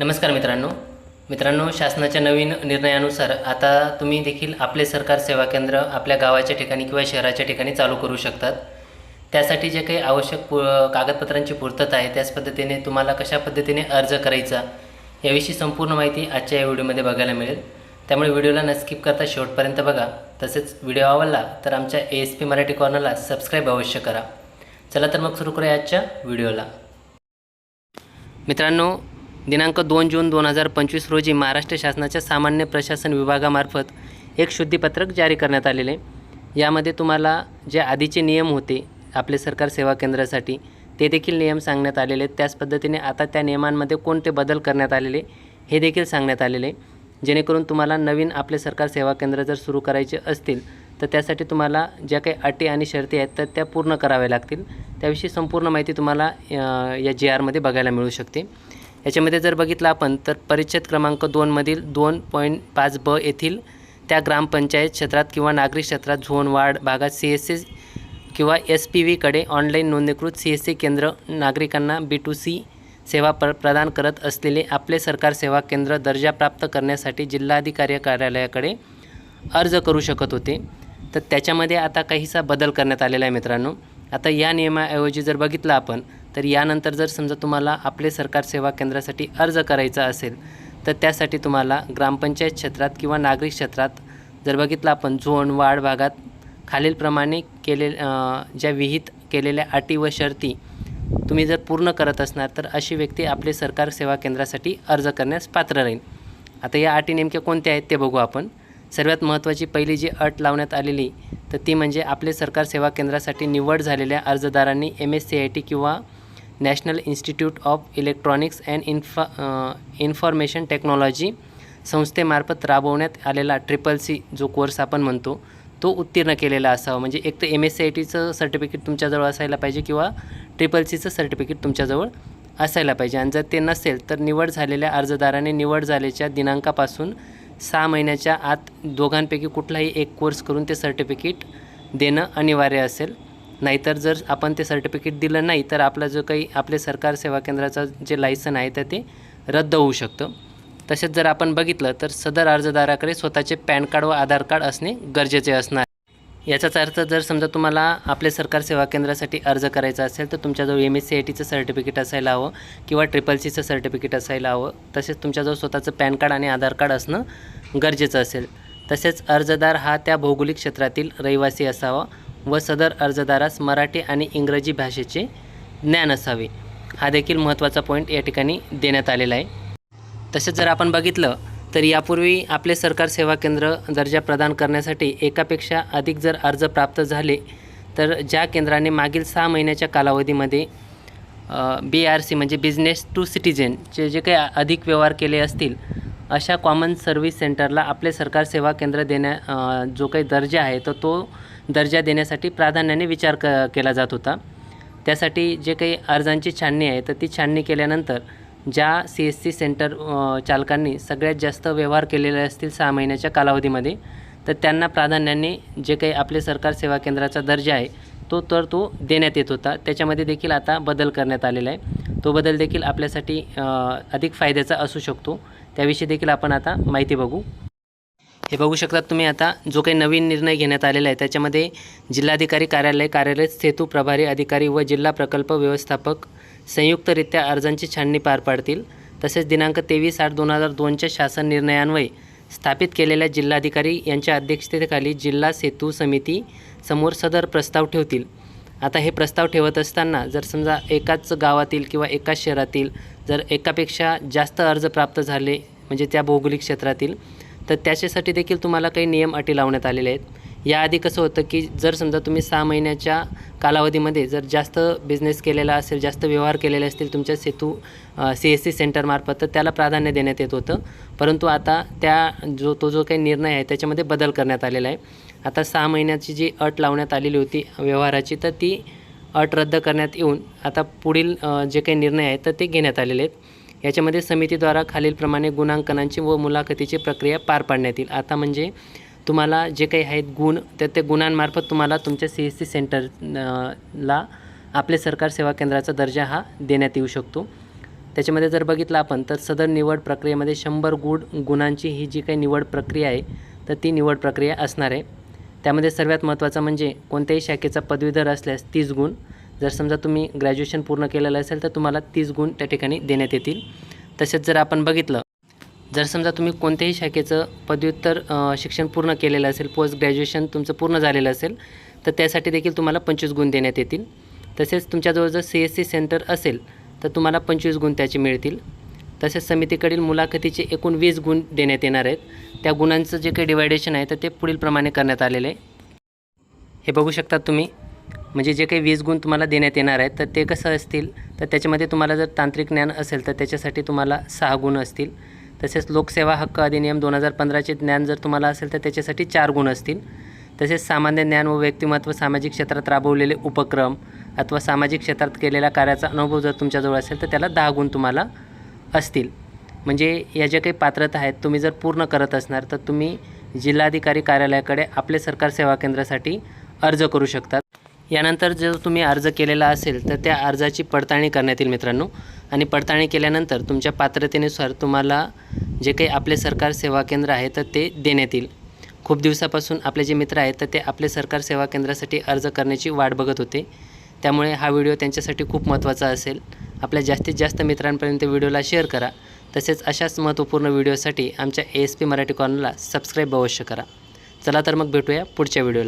नमस्कार मित्रांनो. मित्रांनो शासनाच्या नवीन निर्णयानुसार आता तुम्ही देखील आपले सरकार सेवा केंद्र आपल्या गावाच्या ठिकाणी किंवा शहराच्या ठिकाणी चालू करू शकतात. त्यासाठी जे काही आवश्यक पु कागदपत्रांची पूर्तता आहे त्याच पद्धतीने तुम्हाला कशा पद्धतीने अर्ज करायचा याविषयी संपूर्ण माहिती आजच्या या व्हिडिओमध्ये बघायला मिळेल. त्यामुळे व्हिडिओला न स्किप करता शेवटपर्यंत बघा. तसेच व्हिडिओ आवडला तर आमच्या ए एस पी मराठी कॉर्नरला सबस्क्राईब अवश्य करा. चला तर मग सुरू करूया आजच्या व्हिडिओला. मित्रांनो दिनांक दोन जून दोन हजार पंचवीस रोजी महाराष्ट्र शासनाच्या सामान्य प्रशासन विभागामार्फत एक शुद्धीपत्रक जारी करण्यात आलेले. यामध्ये तुम्हाला जे आधीचे नियम होते आपले सरकार सेवा केंद्रासाठी ते देखील नियम सांगण्यात आलेले. त्याच पद्धतीने आता त्या नियमांमध्ये कोणते बदल करण्यात आलेले हे देखील सांगण्यात आलेले. जेणेकरून तुम्हाला नवीन आपले सरकार सेवा केंद्र जर सुरू करायचे असतील तर त्यासाठी तुम्हाला ज्या काही अटी आणि शर्ती आहेत तर त्या पूर्ण कराव्या लागतील. त्याविषयी संपूर्ण माहिती तुम्हाला या जी आरमध्ये बघायला मिळू शकते. याच्यामध्ये जर बघितलं आपण तर परिच्छेद क्रमांक दोनमधील दोन पॉईंट पाच ब येथील त्या ग्रामपंचायत क्षेत्रात किंवा नागरिक क्षेत्रात झोन वार्ड भागात सी एस सी किंवा एस पी व्हीकडे ऑनलाईन नोंदणीकृत सी एस सी केंद्र नागरिकांना बी टू सी सेवा प्र प्रदान करत असलेले आपले सरकार सेवा केंद्र दर्जा प्राप्त करण्यासाठी जिल्हाधिकारी कार्यालयाकडे अर्ज करू शकत होते. तर त्याच्यामध्ये आता काहीसा बदल करण्यात आलेला आहे मित्रांनो. आता या नियमाऐवजी जर बघितलं आपण तर यानंतर जर समजा तुम्हाला आपले सरकार सेवा केंद्रासाठी अर्ज करायचा असेल तर त्यासाठी तुम्हाला ग्रामपंचायत क्षेत्रात किंवा नागरिक क्षेत्रात जर बघितलं आपण झोन वाढ भागात खालीलप्रमाणे केले ज्या विहित केलेल्या अटी व शर्ती तुम्ही जर पूर्ण करत असणार तर अशी व्यक्ती आपले सरकार सेवा केंद्रासाठी अर्ज करण्यास पात्र राहील. आता या अटी नेमक्या कोणत्या आहेत ते बघू आपण. सर्वात महत्त्वाची पहिली जी अट लावण्यात आलेली तर ती म्हणजे आपले सरकार सेवा केंद्रासाठी निवड झालेल्या अर्जदारांनी M S C I T किंवा national institute of electronics and इन्फा information technology संस्थेमार्फत राबवण्यात आलेला ट्रिपल सी जो कोर्स आपण म्हणतो तो उत्तीर्ण केलेला असावा. म्हणजे एक तर एम एस सी आय टीचं सर्टिफिकेट तुमच्याजवळ असायला पाहिजे किंवा ट्रिपल सीचं सर्टिफिकेट तुमच्याजवळ असायला पाहिजे. आणि जर ते नसेल तर निवड झालेल्या अर्जदाराने निवड झाल्याच्या दिनांकापासून सहा महिन्याच्या आत दोघांपैकी कुठलाही एक कोर्स करून ते सर्टिफिकेट देणं अनिवार्य असेल. नाहीतर जर आपण ते सर्टिफिकेट दिलं नाही तर आपला जो काही आपले सरकार सेवा केंद्राचं जे लायसन आहे तर ते रद्द होऊ शकतं. तसेच जर आपण बघितलं तर सदर अर्जदाराकडे स्वतःचे पॅन कार्ड व आधार कार्ड असणे गरजेचे असणार. याचाच अर्थ जर समजा तुम्हाला आपल्या सरकार सेवा केंद्रासाठी अर्ज करायचा असेल तर तुमच्याजवळ एम एस सी आय टीचं सर्टिफिकेट असायला हवं किंवा ट्रिपल सीचं सर्टिफिकेट असायला हवं. तसेच तुमच्याजवळ स्वतःचं पॅन कार्ड आणि आधार कार्ड असणं गरजेचं असेल. तसेच अर्जदार हा त्या भौगोलिक क्षेत्रातील रहिवासी असावा व सदर अर्जदारास मराठी आणि इंग्रजी भाषेचे ज्ञान असावे. हा देखील महत्त्वाचा पॉईंट या ठिकाणी देण्यात आलेला आहे. तसेच जर आपण बघितलं तर यापूर्वी आपले सरकार सेवा केंद्र दर्जा प्रदान करण्यासाठी एकापेक्षा अधिक जर अर्ज प्राप्त झाले तर ज्या केंद्राने मागील सहा महिन्याच्या कालावधीमध्ये बी आर सी म्हणजे बिझनेस टू सिटीजनचे जे काही अधिक व्यवहार केले असतील अशा कॉमन सर्व्हिस सेंटरला आपले सरकार सेवा केंद्र देण्या जो काही दर्जा आहे तर तो दर्जा देण्यासाठी प्राधान्याने विचार क केला जात होता. त्यासाठी जे काही अर्जांची छाननी आहे तर ती छाननी केल्यानंतर ज्या सी एस सी सेंटर चालकांनी सगळ्यात जास्त व्यवहार केलेले असतील सहा महिन्याच्या कालावधीमध्ये तर त्यांना प्राधान्याने जे काही आपले सरकार सेवा केंद्राचा दर्जा आहे तो तर तो देण्यात येत होता. त्याच्यामध्ये देखील आता बदल करण्यात आलेला आहे. तो बदल देखील आपल्यासाठी अधिक फायद्याचा असू शकतो. त्याविषयी देखील आपण आता माहिती बघू. हे बघू शकतात तुम्ही आता जो काही नवीन निर्णय घेण्यात आलेला आहे त्याच्यामध्ये जिल्हाधिकारी कार्यालय कार्यरत सेतू प्रभारी अधिकारी व जिल्हा प्रकल्प व्यवस्थापक संयुक्तरित्या अर्जांची छाननी पार पाडतील. तसेच दिनांक तेवीस आठ दोन हजार दोनच्या शासन निर्णयान्वये स्थापित केलेल्या जिल्हाधिकारी यांच्या अध्यक्षतेखाली जिल्हा सेतू समिती समोर सदर प्रस्ताव ठेवतील. आता हे प्रस्ताव ठेवत असताना जर समजा एकाच गावातील किंवा एकाच शहरातील जर एकापेक्षा जास्त अर्ज प्राप्त झाले म्हणजे त्या भौगोलिक क्षेत्रातील तर त्याच्यासाठी देखील तुम्हाला काही नियम अटी लावण्यात आलेले आहेत. याआधी कसं होतं की जर समजा तुम्ही सहा महिन्याच्या कालावधीमध्ये जर जास्त बिझनेस केलेला असेल जास्त व्यवहार केलेले असतील तुमच्या सेतू सी एस सी सेंटरमार्फत तर त्याला प्राधान्य देण्यात येत होतं. परंतु आता त्या जो तो जो काही निर्णय आहे त्याच्यामध्ये बदल करण्यात आलेला आहे. आता सहा महिन्याची जी अट लावण्यात आलेली होती व्यवहाराची तर ती अट रद्द करण्यात येऊन आता पुढील जे काही निर्णय आहेत तर ते घेण्यात आलेले आहेत. याच्यामध्ये समितीद्वारा खालीलप्रमाणे गुणांकनांची व मुलाखतीची प्रक्रिया पार पाडण्यात येईल. आता म्हणजे तुम्हाला जे काही आहेत गुण तर ते गुणांमार्फत तुम्हाला तुमच्या सी एस सी सेंटर ला आपले सरकार सेवा केंद्राचा दर्जा हा देण्यात येऊ शकतो. त्याच्यामध्ये जर बघितलं आपण तर सदर निवड प्रक्रियेमध्ये शंभर गुण गुणांची ही जी काही निवड प्रक्रिया आहे तर ती निवड प्रक्रिया असणार आहे. त्यामध्ये सर्वात महत्त्वाचं म्हणजे कोणत्याही शाखेचा पदवीधर असल्यास तीस गुण. जर समजा तुम्ही ग्रॅज्युएशन पूर्ण केलेलं असेल तर तुम्हाला तीस गुण त्या ठिकाणी देण्यात येतील. तसेच जर आपण बघितलं जर समजा तुम्ही कोणत्याही शाखेचं पदव्युत्तर शिक्षण पूर्ण केलेलं असेल पोस्ट ग्रॅज्युएशन तुमचं पूर्ण झालेलं असेल तर त्यासाठी देखील तुम्हाला पंचवीस गुण देण्यात येतील. तसेच तुमच्याजवळ जर सी एस सी सेंटर असेल तर तुम्हाला पंचवीस गुण त्याचे मिळतील. तसेच समितीकडील मुलाखतीचे एकूण वीस गुण देण्यात येणार आहेत. त्या गुणांचं जे काही डिवायडेशन आहे तर ते पुढील प्रमाणे करण्यात आलेलं आहे. हे बघू शकता तुम्ही. म्हणजे जे काही वीस गुण तुम्हाला देण्यात येणार आहेत तर ते कसं असतील? तर त्याच्यामध्ये तुम्हाला जर तांत्रिक ज्ञान असेल तर त्याच्यासाठी तुम्हाला सहा गुण असतील. तसेच लोकसेवा हक्क अधिनियम दोन हजार पंधराचे ज्ञान जर तुम्हाला असेल तर त्याच्यासाठी चार गुण असतील. तसेच सामान्य ज्ञान व व्यक्तिमत्व सामाजिक क्षेत्रात राबवलेले उपक्रम अथवा सामाजिक क्षेत्रात केलेल्या कार्याचा अनुभव जर तुमच्याजवळ असेल तर त्याला दहा गुण तुम्हाला असतील. म्हणजे या ज्या काही पात्रता आहेत तुम्ही जर पूर्ण करत असणार तर तुम्ही जिल्हाधिकारी कार्यालयाकडे आपले सरकार सेवा केंद्रासाठी अर्ज करू शकतात यानंतर जर तुम्ही अर्ज केलेला असेल तर त्या अर्जाची पडताळणी करण्यात येईल मित्रांनो. आणि पडताळणी केल्यानंतर तुमच्या पात्रतेनुसार तुम्हाला जे काही आपले सरकार सेवा केंद्र आहे तर ते देण्यात येईल. खूप दिवसापासून आपले जे मित्र आहेत तर ते आपले सरकार सेवा केंद्रासाठी अर्ज करण्याची वाट बघत होते. त्यामुळे हा व्हिडिओ त्यांच्यासाठी खूप महत्त्वाचा असेल. आपल्या जास्तीत जास्त मित्रांपर्यंत व्हिडिओला शेअर करा. तसेच अशाच महत्त्वपूर्ण व्हिडिओसाठी आमच्या ए एस पी मराठी कॉर्नरला सबस्क्राईब अवश्य करा. चला तर मग भेटूया पुढच्या व्हिडिओला.